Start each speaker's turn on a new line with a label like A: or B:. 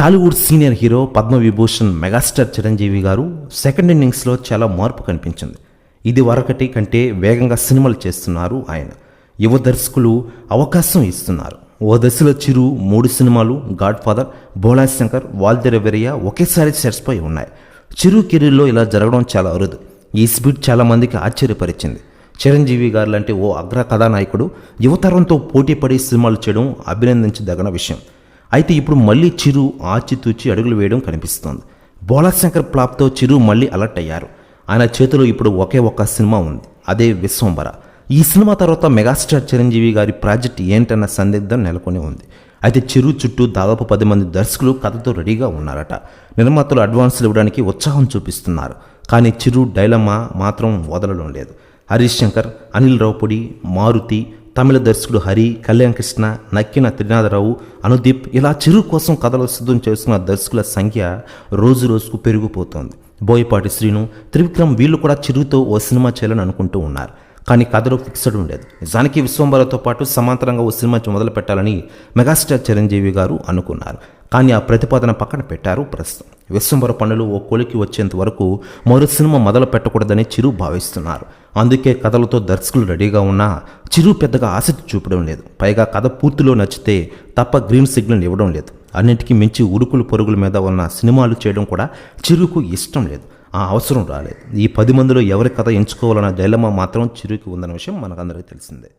A: Tollywood senior hero Padma Vibhushan megastar Chiranjeevi garu second ఇన్నింగ్స్లో చాలా మార్పు కనిపించింది. ఇది వరకటి కంటే వేగంగా సినిమాలు చేస్తున్నారు ఆయన. యువ దర్శకులు అవకాశం ఇస్తున్నారు. ఓ దశలో చిరు మూడు సినిమాలు గాడ్ ఫాదర్ బోలా శంకర్ ఒకేసారి సెట్స్పై ఉన్నాయి. చిరు కెరీర్లో ఇలా జరగడం చాలా అరుదు. ఈ స్పీడ్ చాలామందికి ఆశ్చర్యపరిచింది. చిరంజీవి గారు లాంటి ఓ అగ్ర కథానాయకుడు యువతరంతో పోటీపడి సినిమాలు చేయడం అభినందించదగిన విషయం. అయితే ఇప్పుడు మళ్ళీ చిరు ఆచితూచి అడుగులు వేయడం కనిపిస్తోంది. బోలాశంకర్ ప్లాప్తో చిరు మళ్ళీ అలర్ట్ అయ్యారు. ఆయన చేతిలో ఇప్పుడు ఒకే ఒక్క సినిమా ఉంది. అదే విశ్వంబర. ఈ సినిమా తర్వాత మెగాస్టార్ చిరంజీవి గారి ప్రాజెక్ట్ ఏంటన్న సందిగ్ధం నెలకొని ఉంది. అయితే చిరు చుట్టూ దాదాపు పది మంది దర్శకులు కథతో రెడీగా ఉన్నారట. నిర్మాతలు అడ్వాన్సులు ఇవ్వడానికి ఉత్సాహం చూపిస్తున్నారు. కానీ చిరు డైలమా మాత్రం వదలడం లేదు. హరీష్ శంకర్ అనిల్ రావుపొడి మారుతి తమిళ దర్శకుడు హరి కళ్యాణ్ కృష్ణ నక్కిన త్రినాథరావు అనుదీప్ ఇలా చిరు కోసం కథలు సిద్ధం చేస్తున్న దర్శకుల సంఖ్య రోజు రోజుకు పెరిగిపోతోంది. బోయపాటి శ్రీను త్రివిక్రమ్ వీళ్ళు కూడా చిరుతో ఓ సినిమా చేయాలని అనుకుంటూ ఉన్నారు. కానీ కథలో ఫిక్స్డ్ ఉండేది. నిజానికి విశ్వంబరతో పాటు సమాంతరంగా ఓ సినిమా మొదలు పెట్టాలని మెగాస్టార్ చిరంజీవి గారు అనుకున్నారు. కానీ ఆ ప్రతిపాదన పక్కన పెట్టారు ప్రస్తుతం. విశ్వంబర పనులు ఓ కొలికి వచ్చేంత వరకు మరో సినిమా మొదలు పెట్టకూడదని చిరు భావిస్తున్నారు. అందుకే కథలతో దర్శకులు రెడీగా ఉన్నా చిరు పెద్దగా ఆసక్తి చూపడం లేదు. పైగా కథ పూర్తిలో నచ్చితే తప్ప గ్రీన్ సిగ్నల్ ఇవ్వడం లేదు. అన్నిటికీ మించి ఉరుకులు పొరుగుల మీద ఉన్న సినిమాలు చేయడం కూడా చిరుకు ఇష్టం లేదు. ఆ అవసరం రాలేదు. ఈ పది మందిలో ఎవరి కథ ఎంచుకోవాలన్న డైలమా మాత్రం చిరుకి ఉందన్న విషయం మనకందరికీ తెలిసిందే.